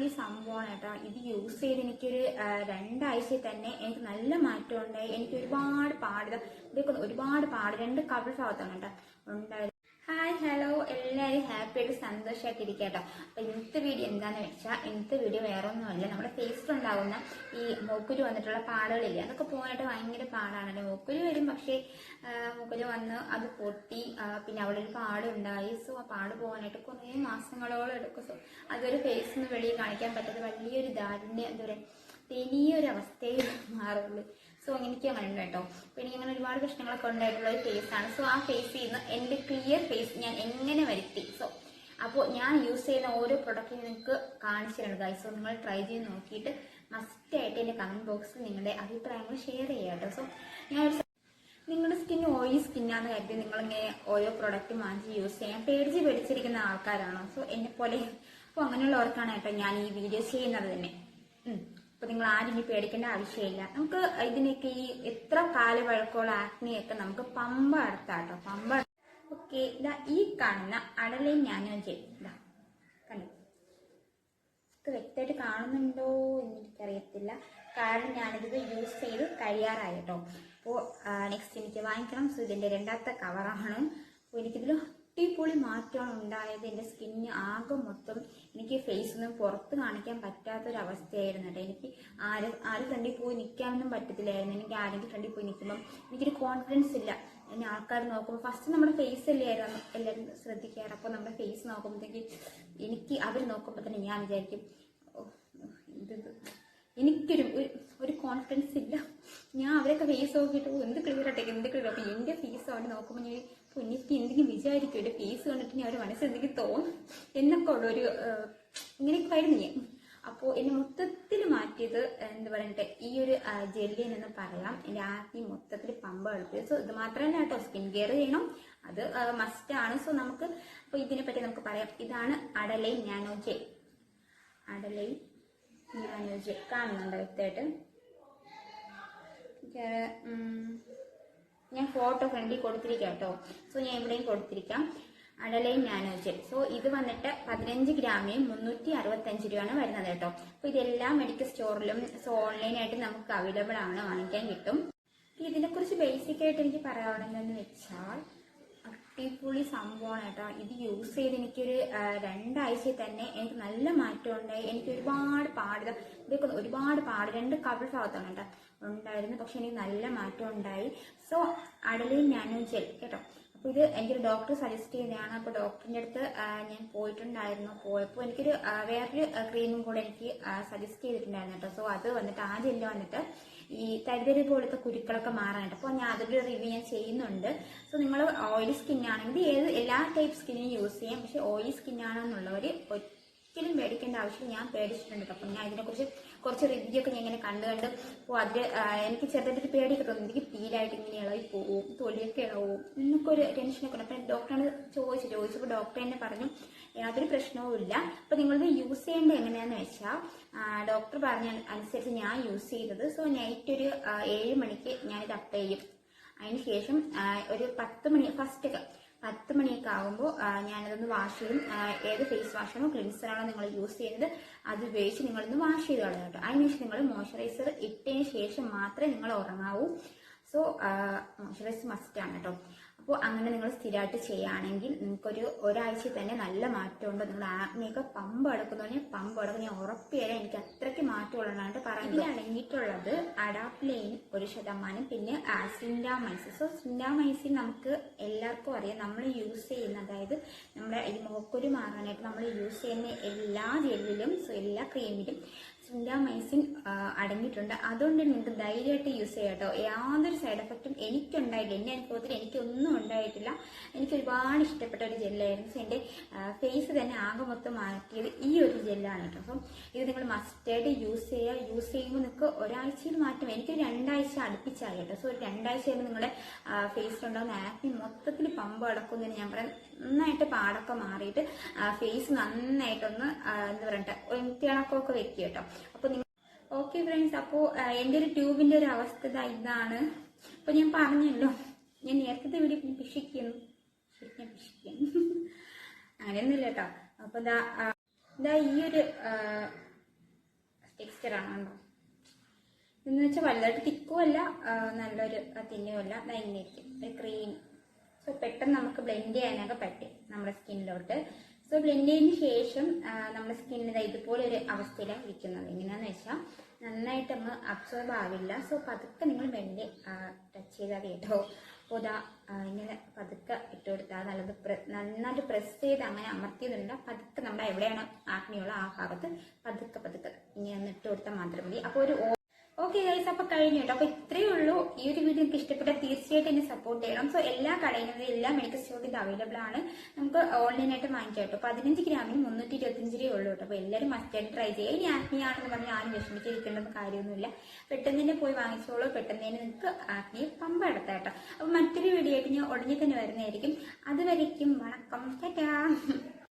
അടിപൊളി സംഭവമാണ് കേട്ടോ ഇത് യൂസ് ചെയ്ത് എനിക്കൊരു രണ്ടാഴ്ച തന്നെ എനിക്ക് നല്ല മാറ്റം ഉണ്ടായി എനിക്ക് ഒരുപാട് പാടുക ഇതൊക്കെ ഒരുപാട് പാട് രണ്ട് കവിൾ ഭാഗത്താണ് കേട്ടോ. ഉണ്ടായത്. ഹായ് ആയിട്ട് സന്തോഷമായിട്ട് ഇരിക്കുക കേട്ടോ അപ്പൊ ഇന്നത്തെ വീഡിയോ എന്താന്ന് വെച്ചാൽ ഇന്നത്തെ വീഡിയോ വേറെ ഒന്നുമല്ല നമ്മുടെ ഫേസിലുണ്ടാവുന്ന ഈ മൂക്കുരു വന്നിട്ടുള്ള പാടുകളില്ലേ അതൊക്കെ പോകാനായിട്ട് ഭയങ്കര പാടാണല്ലോ? മൂക്കുരു വരും പക്ഷേ മൂക്കുരു വന്ന് അത് പൊട്ടി പിന്നെ അവിടെ ഒരു പാട് ഉണ്ടായി സോ ആ പാട് പോകാനായിട്ട് കുറേ മാസങ്ങളോളം എടുക്കും. സോ അതൊരു ഫേസിൽ നിന്ന് വെളിയിൽ കാണിക്കാൻ പറ്റാത്ത വലിയൊരു ദാരിദ്ര്യം എന്താ പറയുക തെനിയൊരു അവസ്ഥയിൽ മാറുള്ളൂ സോ എനിക്ക് അങ്ങനെ ഉണ്ട് കേട്ടോ. അപ്പോൾ എനിക്ക് അങ്ങനെ ഒരുപാട് പ്രശ്നങ്ങളൊക്കെ ഉണ്ടായിട്ടുള്ള ഒരു ഫേസ് ആണ്. സോ ആ ഫേസ് നിന്ന് എന്റെ ക്ലിയർ ഫേസ് ഞാൻ എങ്ങനെ വരുത്തി? സോ അപ്പോൾ ഞാൻ യൂസ് ചെയ്യുന്ന ഓരോ പ്രൊഡക്റ്റും നിങ്ങൾക്ക് കാണിച്ചു തരുന്നു ഗൈസ് നിങ്ങൾ ട്രൈ ചെയ്ത് നോക്കിയിട്ട് മസ്റ്റായിട്ട് എന്റെ കമന്റ് ബോക്സിൽ നിങ്ങളുടെ അഭിപ്രായങ്ങൾ ഷെയർ ചെയ്യുക കേട്ടോ. സോ ഞാൻ നിങ്ങളുടെ സ്കിൻ ഓയിലി സ്കിന്നാന്ന് കരുതി നിങ്ങളിങ്ങനെ ഓരോ പ്രൊഡക്റ്റ് വാങ്ങിച്ച് യൂസ് ചെയ്യാൻ പേടിച്ച് പേടിച്ചിരിക്കുന്ന ആൾക്കാരാണോ? സോ എന്നെ പോലെ. അപ്പോൾ അങ്ങനെയുള്ളവർക്കാണ് കേട്ടോ ഞാൻ ഈ വീഡിയോ ചെയ്യുന്നത് തന്നെ. അപ്പോൾ അപ്പൊ നിങ്ങൾ ആരും ഇനി പേടിക്കേണ്ട ആവശ്യമില്ല. നമുക്ക് ഇതിനൊക്കെ ഈ എത്ര കാലവഴക്കമുള്ള ആക്നിയൊക്കെ നമുക്ക് പമ്പ അടുത്താട്ടോ പമ്പ ഓക്കെ ഇതാ ഈ കാണുന്ന അടലയും ഞാനും ചെയ്യും കണ്ടു? വ്യക്തമായിട്ട് കാണുന്നുണ്ടോ എന്ന് എനിക്കറിയത്തില്ല. കാരണം ഞാനിത് യൂസ് ചെയ്ത് കഴിയാറായി കേട്ടോ. അപ്പോൾ നെക്സ്റ്റ് എനിക്ക് വാങ്ങിക്കണം. സോ ഇതിന്റെ രണ്ടാമത്തെ കവറാണ് അപ്പോൾ എനിക്കിതിൽ അടിപൊളി മാറ്റമാണ് ഉണ്ടായത്. എന്റെ സ്കിന്ന് ആകെ മൊത്തം എനിക്ക് ഫേസ് ഒന്നും പുറത്ത് കാണിക്കാൻ പറ്റാത്തൊരവസ്ഥയായിരുന്നു കേട്ടോ. എനിക്ക് ആരും ആരും ഫ്രണ്ടിൽ പോയി നിൽക്കാനൊന്നും പറ്റത്തില്ലായിരുന്നു. എനിക്ക് ആരെങ്കിലും ഫ്രണ്ടിൽ പോയി നിൽക്കുമ്പം എനിക്കൊരു കോൺഫിഡൻസ് ഇല്ല. എന്നെ ആൾക്കാർ നോക്കുമ്പോൾ ഫസ്റ്റ് നമ്മുടെ ഫേസ് അല്ലേ എല്ലാവരും ശ്രദ്ധിക്കാറ്. അപ്പോൾ നമ്മുടെ ഫേസ് നോക്കുമ്പോഴത്തേക്ക് എനിക്ക് അവർ നോക്കുമ്പോൾ തന്നെ ഞാൻ വിചാരിക്കും "ഓ, ഇത്? എനിക്കൊരു ഒരു- കോൺഫിഡൻസ് ഇല്ല. ഞാൻ അവരൊക്കെ ഫേസ് നോക്കിയിട്ട് എന്ത് ക്ലിയർ ആട്ടെ എന്ത് ക്ലിയർ അപ്പം എന്റെ ഫേസ് അവിടെ നോക്കുമ്പോൾ ഞാൻ "ഓ, എനിക്ക് എന്തെങ്കിലും വിചാരിക്കും എന്റെ ഫേസ് കണ്ടിട്ട് ഞാൻ അവരുടെ മനസ്സിൽ എന്തെങ്കിലും തോന്നും എന്നൊക്കെ ഉള്ള ഒരു ഏഹ്, ഇങ്ങനെയൊക്കെ ആയിരുന്നു ഞാൻ. അപ്പോൾ എന്നെ മൊത്തത്തിൽ മാറ്റിയത് എന്ത് പറയട്ടെ ഈ ഒരു ജെല്ലിൻ എന്ന് പറയാം. എന്റെ ആദ്യം മൊത്തത്തിൽ പമ്പ് കളിപ്പിച്ചത് സോ ഇത് മാത്രമല്ല കേട്ടോ സ്കിൻ കെയർ ചെയ്യണം. അത് മസ്റ്റ് ആണ്. സോ നമുക്ക് ഇതിനെ പറ്റി നമുക്ക് പറയാം. ഇതാണ് അടലൈ നാനോജെ അടലൈ നാനോജെ കാണുന്നുണ്ടോ വ്യക്തമായിട്ട്? ഞാൻ ഫോട്ടോ ഫ്രണ്ടിൽ കൊടുത്തിരിക്കാം കേട്ടോ. സോ ഞാൻ ഇവിടെയും കൊടുത്തിരിക്കാം. അടലയും നാനോ ജെൽ സോ ഇത് വന്നിട്ട് പതിനഞ്ച് ഗ്രാമിന് മുന്നൂറ്റി അറുപത്തഞ്ച് രൂപയാണ് വരുന്നത് കേട്ടോ. അപ്പൊ ഇതെല്ലാ മെഡിക്കൽ സ്റ്റോറിലും സോ ഓൺലൈനായിട്ട് നമുക്ക് അവൈലബിൾ ആണ് വാങ്ങിക്കാൻ കിട്ടും. ഇതിനെക്കുറിച്ച് ബേസിക് ആയിട്ട് എനിക്ക് പറയാനുള്ളതെന്ന് വെച്ചാൽ അടിപൊളി സംഭവമാണ് കേട്ടോ. ഇത് യൂസ് ചെയ്ത് എനിക്കൊരു രണ്ടാഴ്ചയിൽ രണ്ടാഴ്ച തന്നെ എനിക്ക് നല്ല മാറ്റം ഉണ്ടായി. എനിക്ക് ഒരുപാട് പാടുക ഇതൊക്കെ ഒരുപാട് പാട്. രണ്ട് കവിൾ ഭാഗത്താണ് കേട്ടോ ഉണ്ടായിരുന്നു പക്ഷെ എനിക്ക് നല്ല മാറ്റം ഉണ്ടായി. സോ അടലിൽ നാനോ ജെൽ കേട്ടോ. അപ്പോൾ ഇത് എനിക്കൊരു ഡോക്ടർ സജസ്റ്റ് ചെയ്തതാണ്. അപ്പോൾ ഡോക്ടറിന്റെ അടുത്ത് ഞാൻ പോയിട്ടുണ്ടായിരുന്നു. പോയപ്പോൾ എനിക്കൊരു വേറൊരു ക്രീമും കൂടെ എനിക്ക് സജസ്റ്റ് ചെയ്തിട്ടുണ്ടായിരുന്നു കേട്ടോ. സോ അത് വന്നിട്ട് ആ ജെല്ല് വന്നിട്ട് ഈ തരിതരി പോലത്തെ കുരുക്കളൊക്കെ മാറാനായിട്ട്. അപ്പോൾ ഞാൻ അതിന്റെ റിവ്യൂ ഞാൻ ചെയ്യുന്നുണ്ട്. സോ നിങ്ങൾ ഓയിലി സ്കിൻ ആണെങ്കിൽ ഏത് എല്ലാ ടൈപ്പ് സ്കിന്നിനും യൂസ് ചെയ്യാം. പക്ഷെ ഓയിലി സ്കിൻ ആണെന്നുള്ളവർ ഒരിക്കലും പേടിക്കേണ്ട ആവശ്യം ഞാൻ പേടിച്ചിട്ടുണ്ട്. അപ്പം ഞാൻ ഇതിനെക്കുറിച്ച് കുറച്ച് റിവ്യൂ ഒക്കെ ഞാൻ ഇങ്ങനെ കണ്ടു കണ്ട്. അപ്പോൾ അതിൽ എനിക്ക് ചെറുതായിട്ട് പേടിയൊക്കെ തോന്നി. എനിക്ക് പീലായിട്ട് ഇങ്ങനെ ഇളകി പോവും തൊലിയൊക്കെ ഇളവും എന്നൊക്കെ ഒരു ടെൻഷനൊക്കെ ഉണ്ട്. അപ്പം ഡോക്ടറാണ് ചോദിച്ചു ചോദിച്ചപ്പോൾ ഡോക്ടർ എന്നെ പറഞ്ഞു യാതൊരു പ്രശ്നവും ഇല്ല. അപ്പോൾ നിങ്ങളിത് യൂസ് ചെയ്യേണ്ടത് എങ്ങനെയാന്ന് വെച്ചാൽ ഡോക്ടർ പറഞ്ഞ അനുസരിച്ച് ഞാൻ യൂസ് ചെയ്തത്. സോ നൈറ്റ് ഒരു ഏഴ് മണിക്ക് ഞാനിത് അപ്ലൈ ചെയ്യും. അതിനുശേഷം ശേഷം ഒരു പത്ത് മണി ഫസ്റ്റ് ഒക്കെ പത്ത് മണിയൊക്കെ ആകുമ്പോൾ ഞാനതൊന്ന് വാഷ് ചെയ്യും. ഏത് ഫേസ് വാഷാണോ ക്ലിൻസറാണോ നിങ്ങൾ യൂസ് ചെയ്യുന്നത് അത് ഉപയോഗിച്ച് നിങ്ങളൊന്ന് വാഷ് ചെയ്ത് കളയാം കേട്ടോ. അതിനുശേഷം നിങ്ങൾ മോയ്സ്ചറൈസർ ഇട്ടതിന് ശേഷം മാത്രമേ നിങ്ങൾ ഉറങ്ങാവൂ. സോ മോയ്സ്ചറൈസർ ആണ് കേട്ടോ. അപ്പോൾ അങ്ങനെ നിങ്ങൾ സ്ഥിരമായിട്ട് ചെയ്യുകയാണെങ്കിൽ നിങ്ങൾക്കൊരു ഒരാഴ്ച തന്നെ നല്ല മാറ്റമുണ്ട്. നിങ്ങൾ ആഗ്നിയൊക്കെ പമ്പ് അടക്കുന്നതിന് പമ്പ് അടക്കുന്ന. ഞാൻ എനിക്ക് അത്രയ്ക്ക് മാറ്റമുള്ളതാണ് പറയുന്നത്. അടങ്ങിയിട്ടുള്ളത് അഡാപ്ലെയിൻ ഒരു ശതമാനം പിന്നെ സിൻഡാമൈസിൻ സോ സിൻഡാമൈസിൻ നമുക്ക് എല്ലാവർക്കും അറിയാം. നമ്മൾ യൂസ് ചെയ്യുന്ന അതായത് നമ്മുടെ ഈ മുഖക്കുരു മാറാനായിട്ട് നമ്മൾ യൂസ് ചെയ്യുന്ന എല്ലാ ജെല്ലിലും സോ എല്ലാ ക്രീമിലും സിൻഡാമൈസിൻ അടങ്ങിയിട്ടുണ്ട്. അതുകൊണ്ട് നിങ്ങൾക്ക് ധൈര്യമായിട്ട് യൂസ് ചെയ്യാം കേട്ടോ. യാതൊരു സൈഡ് എഫക്റ്റും എനിക്കുണ്ടായിട്ടില്ല. എന്റെ അനുഭവത്തിൽ എനിക്കൊന്നും ഉണ്ടായിട്ടില്ല. എനിക്ക് ഒരുപാട് ഇഷ്ടപ്പെട്ട ഒരു ജെല്ലായിരുന്നു എന്റെ ഫേസ് തന്നെ ആകെ മൊത്തം മാറ്റിയത് ഈ ഒരു ജെല്ലാണ് കേട്ടോ. അപ്പം ഇത് നിങ്ങൾ മസ്റ്റായിട്ട് യൂസ് ചെയ്യുക. യൂസ് ചെയ്യുമ്പോൾ നിങ്ങൾക്ക് ഒരാഴ്ചയിൽ മാറ്റം എനിക്ക് രണ്ടാഴ്ച അടുപ്പിച്ചായി കേട്ടോ. സോ ഒരു രണ്ടാഴ്ച കഴിയുമ്പോൾ നിങ്ങളുടെ ഫേസിലുണ്ടാകുന്ന ആക്നി മൊത്തത്തിൽ പമ്പ് അടക്കുന്നതിന് ഞാൻ പറയാം. നന്നായിട്ട് പാടൊക്കെ മാറിയിട്ട് ഫേസ് നന്നായിട്ടൊന്ന് എന്താ പറയട്ടെ തിളക്കമൊക്കെ വെക്കുക കേട്ടോ. അപ്പോൾ ഓക്കെ ഫ്രണ്ട്സ് അപ്പോൾ എന്റെ ഒരു ട്യൂബിന്റെ ഒരു അവസ്ഥ ഇതാണ്. അപ്പോൾ ഞാൻ പറഞ്ഞല്ലോ ഞാൻ നേരത്തെ വീഡിയോ പിഷിക്കുന്നു ഞാൻ പിഷിക്കുന്നു അങ്ങനെയൊന്നുമില്ല കേട്ടോ. അപ്പോൾ ഇതാ ഇതാ ഈ ഒരു ടെക്സ്ചറാണ് കണ്ടോ? എന്ന് വെച്ചാൽ വലുതായിട്ട് തിക്കുമല്ല നല്ലൊരു തിന്നുമല്ല ഇങ്ങനെയിരിക്കും ഒരു ക്രീം സോ പെട്ടെന്ന് നമുക്ക് ബ്ലെൻഡ് ചെയ്യാനൊക്കെ പറ്റും നമ്മുടെ സ്കിന്നിലോട്ട് സോ ബ്ലെൻഡ് ചെയ്തതിന് ശേഷം നമ്മുടെ സ്കിന്നിൽ ഇതുപോലെ ഒരു അവസ്ഥയിലാണ് ഇരിക്കുന്നത്. എങ്ങനെയാന്ന് വെച്ചാൽ നന്നായിട്ട് അങ്ങ് അബ്സോർബ് ആവില്ല. സോ പതുക്കെ നിങ്ങൾ മെല്ലെ ടച്ച് ചെയ്താൽ കേട്ടോ. അപ്പോൾ ഇതാ ഇങ്ങനെ പതുക്കെ ഇട്ട് കൊടുത്താൽ നല്ലത് നന്നായിട്ട് പ്രസ് ചെയ്ത് അങ്ങനെ അമർത്തിയതുണ്ട്. പതുക്കെ നമ്മുടെ എവിടെയാണ് ആഗ്നിയുള്ള ആ ഭാഗത്ത് പതുക്കെ പതുക്കെ ഇങ്ങനെ ഒന്ന് ഇട്ട് കൊടുത്താൽ മാത്രം മതി. അപ്പോൾ ഒരു ഓക്കെ ഗൈസ് അപ്പൊ കഴിഞ്ഞു കേട്ടോ അപ്പൊ ഇത്രയേ ഉള്ളൂ. ഈ ഒരു വീഡിയോ നിങ്ങൾക്ക് ഇഷ്ടപ്പെട്ടാൽ തീർച്ചയായിട്ടും എന്നെ സപ്പോർട്ട് ചെയ്യണം. സോ എല്ലാ കടയിലും എല്ലാ മെഡിക്കൽ സ്റ്റോറിൽ ഇത് അവൈലബിൾ ആണ്. നമുക്ക് ഓൺലൈനായിട്ട് വാങ്ങിക്കാം കേട്ടോ പതിനഞ്ച് ഗ്രാമിന് മുന്നൂറ്റി ഇരുപത്തിയഞ്ച് രൂപ ഉള്ളൂ കേട്ടോ അപ്പൊ എല്ലാവരും മസ്റ്റായിട്ട് ട്രൈ ചെയ്യുക. ഇനി ആത്മീയാണെന്ന് പറഞ്ഞാൽ ആരും വിഷമിച്ചിരിക്കേണ്ടെന്ന് കാര്യമൊന്നുമില്ല. പെട്ടെന്ന് തന്നെ പോയി വാങ്ങിച്ചോളൂ. പെട്ടെന്ന് തന്നെ നിങ്ങൾക്ക് ആത്മീയ പമ്പ എടുത്താം കേട്ടോ അപ്പൊ മറ്റൊരു വീഡിയോ ആയിട്ട് ഞാൻ ഉടനെ തന്നെ വരുന്നതായിരിക്കും. അതുവരയ്ക്കും വണക്കം. ടാറ്റാ.